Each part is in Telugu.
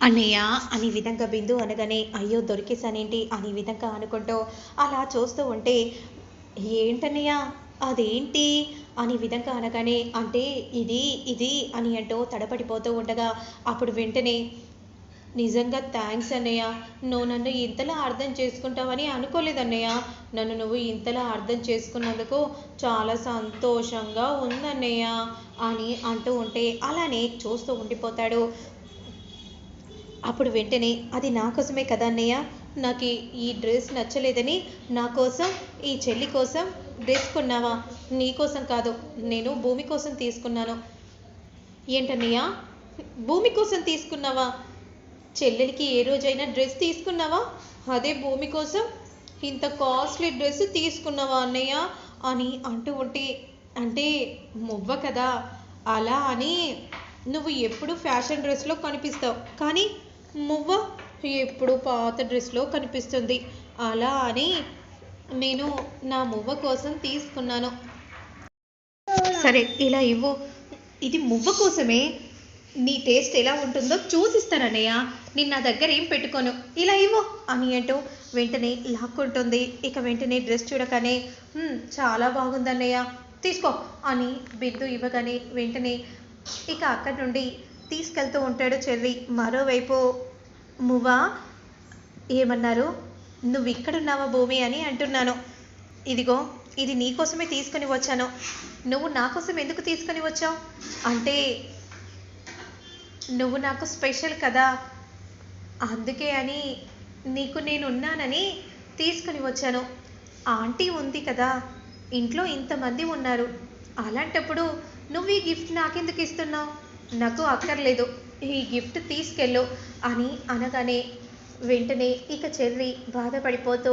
అన్నయ్య అనే విధంగా బిందు అనగానే అయ్యో దొరికేసానేంటి అని విధంగా అనుకుంటూ అలా చూస్తూ ఉంటే ఏంటన్నయ్య? అదేంటి? అని విధంగా అనగానే అంటే ఇది ఇది అని అంటూ తడబడిపోతూ ఉండగా అప్పుడు వెంటనే నిజంగా థ్యాంక్స్ అన్నయ్య. నువ్వు నన్ను ఇంతలా అర్థం చేసుకుంటావని అనుకోలేదన్నయ్య. నన్ను నువ్వు ఇంతలా అర్థం చేసుకున్నందుకు చాలా సంతోషంగా ఉందన్నయ్య అని అంటూ ఉంటే అలానే చూస్తూ ఉండిపోతాడు. అప్పుడు వెంటనే అది నా కోసమే కదా అన్నయ్య? నాకు ఈ- డ్రెస్ నచ్చలేదని నా కోసం ఈ చెల్లి కోసం డ్రెస్ కొన్నావా? నీ కోసం కాదు నేను భూమి కోసం తీసుకున్నాను. ఏంటన్నయ్య? భూమి కోసం తీసుకున్నావా? చెల్లెలికి ఏ రోజైనా డ్రెస్ తీసుకున్నావా? అదే భూమి కోసం ఇంత కాస్ట్లీ డ్రెస్ తీసుకున్నావా అన్నయ్య? అని అంటూ ఉంటే అంటే మువ్వ కదా అలా అని నువ్వు ఎప్పుడు ఫ్యాషన్ డ్రెస్లో కనిపిస్తావు. కానీ మువ్వ ఎప్పుడు పాత డ్రెస్లో కనిపిస్తుంది. అలా అని నేను నా మువ్వ కోసం తీసుకున్నాను. సరే ఇలా ఇవ్వు. ఇది మువ్వ కోసమే. నీ టేస్ట్ ఎలా ఉంటుందో చూసిస్తానన్నయ్య. నేను నా దగ్గర ఏం పెట్టుకోను. ఇలా ఇవ్వు అని అంటూ వెంటనే లాక్కుంటుంది. ఇక వెంటనే డ్రెస్ చూడగానే చాలా బాగుందన్నయ్య. తీసుకో అని బిందు ఇవ్వగానే వెంటనే ఇక అక్కడి నుండి తీసుకెళ్తూ ఉంటాడు చెర్రి. మరోవైపు మువ్వ ఏమన్నారు? నువ్వు ఇక్కడున్నావా భూమి అని అంటున్నాను. ఇదిగో ఇది నీకోసమే తీసుకొని వచ్చాను. నువ్వు నా కోసం ఎందుకు తీసుకొని వచ్చావు? అంటే నువ్వు నాకు స్పెషల్ కదా. అందుకే అని నీకు నేను ఉన్నానని తీసుకుని వచ్చాను. ఆంటీ ఉంది కదా ఇంట్లో ఇంతమంది ఉన్నారు. అలాంటప్పుడు నువ్వు ఈ గిఫ్ట్ నాకెందుకు ఇస్తున్నావు? నాకు అక్కర్లేదు. ఈ గిఫ్ట్ తీసుకెళ్ళు అని అనగానే వెంటనే ఇక చెర్రి బాధపడిపోతూ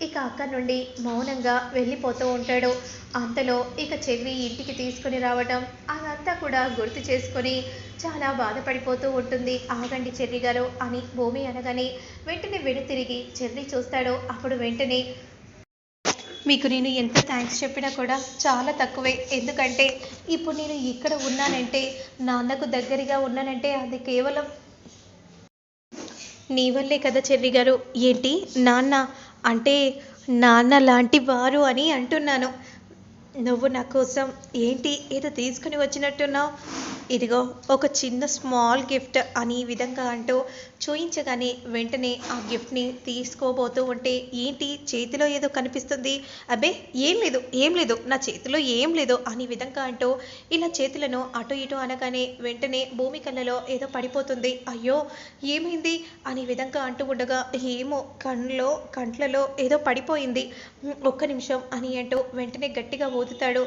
ఇక అక్కడి నుండి మౌనంగా వెళ్ళిపోతూ ఉంటాడు. అంతలో ఇక చెర్రి ఇంటికి తీసుకుని రావటం అదంతా కూడా గుర్తు చేసుకొని చాలా బాధపడిపోతూ ఉంటుంది. ఆగండి చెర్రి గారు అని భూమి అనగానే వెంటనే వెనుతిరిగి చెర్రి చూస్తాడు. అప్పుడు వెంటనే మీకు నేను ఎంత థ్యాంక్స్ చెప్పినా కూడా చాలా తక్కువే. ఎందుకంటే ఇప్పుడు నేను ఇక్కడ ఉన్నానంటే నాన్నకు దగ్గరగా ఉన్నానంటే అది కేవలం నీ వల్లే కదా చెర్రి గారు. ఏంటి నాన్న? అంటే నాన్న లాంటి వారు అని అంటున్నాను. నువ్వు నా కోసం ఏంటి ఏదో తీసుకుని వచ్చినట్టున్నావు? ఇదిగో ఒక చిన్న స్మాల్ గిఫ్ట్ అని ఈ విధంగా అంటూ చూయించగానే వెంటనే ఆ గిఫ్ట్ని తీసుకోబోతూ ఉంటే ఏంటి? చేతిలో ఏదో కనిపిస్తుంది? అబ్బే ఏం లేదు ఏం లేదు నా చేతిలో ఏం లేదు అని విధంగా అంటూ ఇలా చేతులను అటు ఇటు అనగానే వెంటనే భూమి కళ్ళలో ఏదో పడిపోతుంది. అయ్యో ఏమైంది? అని విధంగా అంటూ ఉండగా ఏమో కళ్ళలో కంట్లలో ఏదో పడిపోయింది. ఒక్క నిమిషం అని అంటూ వెంటనే గట్టిగా ఊదుతాడు.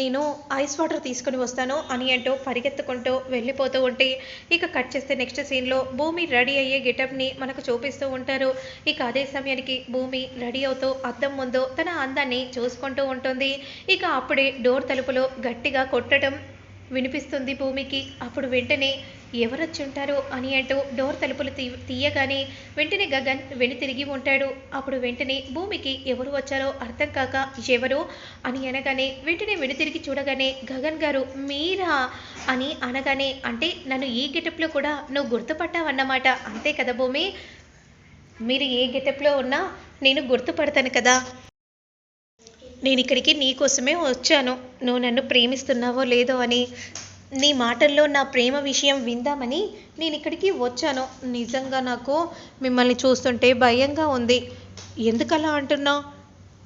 నేను ఐస్ వాటర్ తీసుకొని వస్తాను అని అంటూ పరిగెత్తుకుంటూ వెళ్ళిపోతూ ఉంటే ఇక కట్ చేస్తే నెక్స్ట్ సీన్లో భూమి రెడీ అయ్యే గెటప్ని మనకు చూపిస్తూ ఉంటారు. ఇక అదే సమయానికి భూమి రెడీ అవుతూ అద్దం ముందు తన అందాన్ని చూసుకుంటూ ఉంటుంది. ఇక అప్పుడే డోర్ తలుపులో గట్టిగా కొట్టడం వినిపిస్తుంది భూమికి. అప్పుడు వెంటనే ఎవరొచ్చి ఉంటారో అని అంటూ డోర్ తలుపులు తీ తీయగానే వెంటనే గగన్ వెనుతిరిగి ఉంటాడు. అప్పుడు వెంటనే భూమికి ఎవరు వచ్చారో అర్థం కాక ఎవరు అని అనగానే వెంటనే వెనుతిరిగి చూడగానే గగన్ గారు మీరా? అని అనగానే అంటే నన్ను ఈ గెటప్లో కూడా నువ్వు గుర్తుపట్టావన్నమాట. అంతే కదా భూమి? మీరు ఏ గెటప్లో ఉన్నా నేను గుర్తుపడతాను కదా. నేను ఇక్కడికి నీ కోసమే వచ్చాను. నువ్వు నన్ను ప్రేమిస్తున్నావో లేదో అని నీ మాటల్లో నా ప్రేమ విషయం విందామని నేను ఇక్కడికి వచ్చాను. నిజంగా నాకు మిమ్మల్ని చూస్తుంటే భయంగా ఉంది. ఎందుకలా అంటున్నావు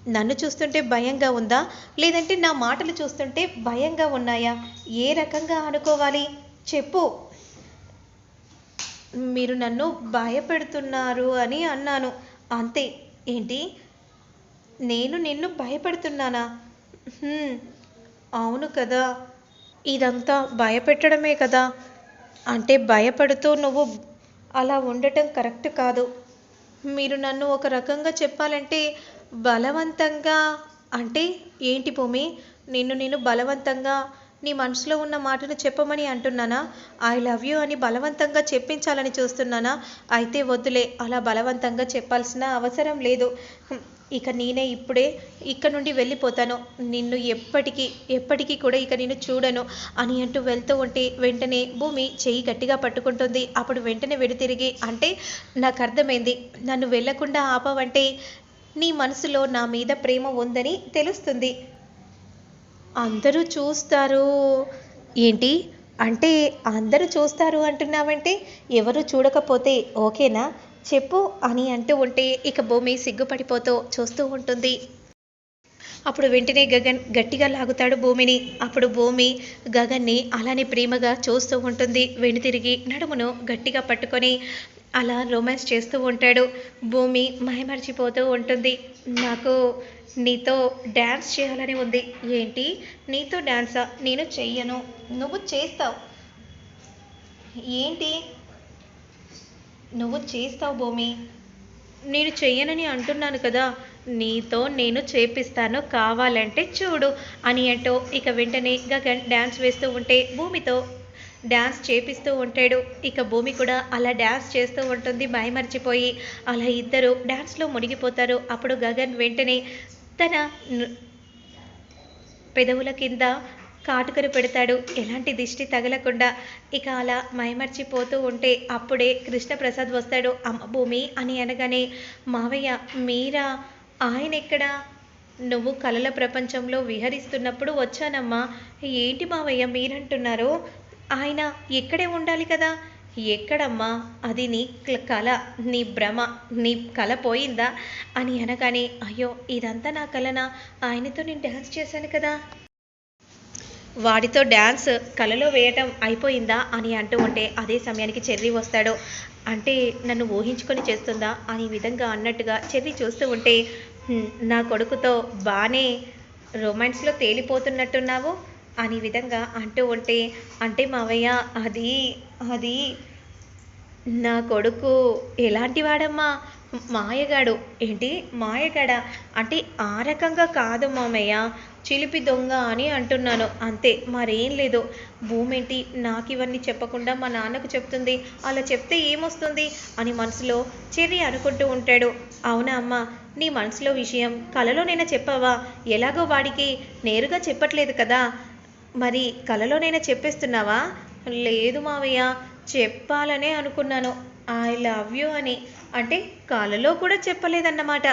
నన్ను చూస్తుంటే భయంగా ఉందా? లేదంటే నా మాటలు చూస్తుంటే భయంగా ఉన్నాయా? ఏ రకంగా అనుకోవాలి? చెప్పు. మీరు నన్ను భయపెడుతున్నారు అని అన్నాను. అంతే. ఏంటి? నేను నిన్ను భయపెడుతున్నానా? అవును కదా. ఇదంతా భయపెట్టడమే కదా? అంటే భయపడుతూ నువ్వు అలా ఉండటం కరెక్ట్ కాదు. మీరు నన్ను ఒక రకంగా చెప్పాలంటే బలవంతంగా అంటే ఏంటి భూమి? నిన్ను నేను బలవంతంగా నీ మనసులో ఉన్న మాటను చెప్పమని అంటున్నానా? ఐ లవ్ యూ అని బలవంతంగా చెప్పించాలని చూస్తున్నానా? అయితే వద్దులే అలా బలవంతంగా చెప్పాల్సిన అవసరం లేదు. ఇక నేనే ఇప్పుడే ఇక్కడ నుండి వెళ్ళిపోతాను. నిన్ను ఎప్పటికీ ఎప్పటికీ కూడా ఇక నేను చూడను అని అంటూ వెళ్తూ ఉంటే వెంటనే భూమి చెయ్యి గట్టిగా పట్టుకుంటుంది. అప్పుడు వెంటనే వెడితిరిగి అంటే నాకు అర్థమైంది. నన్ను వెళ్ళకుండా ఆపవంటే నీ మనసులో నా మీద ప్రేమ ఉందని తెలుస్తుంది. అందరూ చూస్తారు. ఏంటి? అంటే అందరూ చూస్తారు అంటున్నావంటే ఎవరు చూడకపోతే ఓకేనా? చెప్పు అని అంటూ ఉంటే ఇక భూమి సిగ్గుపడిపోతూ చూస్తూ ఉంటుంది. అప్పుడు వెంటనే గగన్ గట్టిగా లాగుతాడు భూమిని. అప్పుడు భూమి గగన్ని అలానే ప్రేమగా చూస్తూ ఉంటుంది. వెనుతిరిగి నడుమును గట్టిగా పట్టుకొని అలా రొమాన్స్ చేస్తూ ఉంటాడు. భూమి మైమర్చిపోతూ ఉంటుంది. నాకు నీతో డ్యాన్స్ చేయాలని ఉంది. ఏంటి? నీతో డ్యాన్సా నేను చెయ్యను. నువ్వు చేస్తావు. ఏంటి? నువ్వు చేస్తావు భూమి. నేను చెయ్యనని అంటున్నాను కదా నీతో నేను చేపిస్తాను కావాలంటే చూడు అని అంటూ ఇక వెంటనే గగన్ డ్యాన్స్ వేస్తూ ఉంటే భూమితో డ్యాన్స్ చేపిస్తూ ఉంటాడు. ఇక భూమి కూడా అలా డ్యాన్స్ చేస్తూ ఉంటుంది భయమర్చిపోయి అలా ఇద్దరు డ్యాన్స్లో మునిగిపోతారు. అప్పుడు గగన్ వెంటనే తన పెదవుల కింద కాటుకను పెడతాడు. ఎలాంటి దిష్టి తగలకుండా ఇక అలా మైమర్చిపోతూ ఉంటే అప్పుడే కృష్ణప్రసాద్ వస్తాడు. అమ్మ భూమి అని అనగానే మావయ్య మీరా? ఆయన ఎక్కడా నువ్వు కలల ప్రపంచంలో విహరిస్తున్నప్పుడు వచ్చానమ్మా. ఏంటి మావయ్య మీరంటున్నారు? ఆయన ఎక్కడే ఉండాలి కదా? ఎక్కడమ్మా? అది నీ క్ల- కల నీ భ్రమ నీ కల పోయిందా? అని అనగానే అయ్యో ఇదంతా నా కలనా? ఆయనతో నేను డ్యాన్స్ చేశాను కదా. వాడితో డ్యాన్స్ కలలో వేయటం అయిపోయిందా అని అంటూ ఉంటే అదే సమయానికి చెర్రీ వస్తాడు. అంటే నన్ను ఊహించుకొని చేస్తుందా అని విధంగా అన్నట్టుగా చెర్రీ చూస్తూ ఉంటే నా కొడుకుతో బాగానే రొమాన్స్లో తేలిపోతున్నట్టున్నావు? అని విధంగా అంటూ ఉంటే అంటే మావయ్య అది అది నా కొడుకు ఎలాంటి వాడమ్మా? మాయగాడు. ఏంటి? మాయగాడా? అంటే ఆ రకంగా కాదు మామయ్య. చిలిపి దొంగ అని అంటున్నాను. అంతే మరేం లేదు. భూమేంటి? నాకు ఇవన్నీ చెప్పకుండా మా నాన్నకు చెప్తుంది. అలా చెప్తే ఏమొస్తుంది? అని మనసులో చెర్రి అనుకుంటూ ఉంటాడు. అవునా అమ్మా? నీ మనసులో విషయం కలలోనైనా చెప్పావా? ఎలాగో వాడికి నేరుగా చెప్పట్లేదు కదా. మరి కలలోనైనా చెప్పేస్తున్నావా? లేదు మావయ్య చెప్పాలనే అనుకున్నాను. ఐ లవ్ యూ అని. అంటే కాలలో కూడా చెప్పలేదన్నమాట.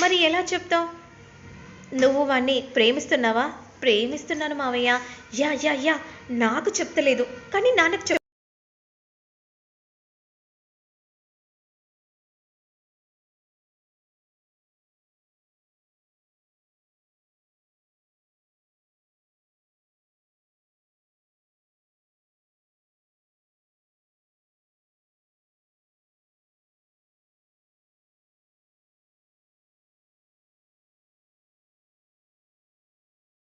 మరి ఎలా చెప్తావు? నువ్వు వాణ్ణి ప్రేమిస్తున్నావా? ప్రేమిస్తున్నాను మావయ్య. Yeah yeah yeah. నాకు చెప్తలేదు. కానీ నాన్నకు చెప్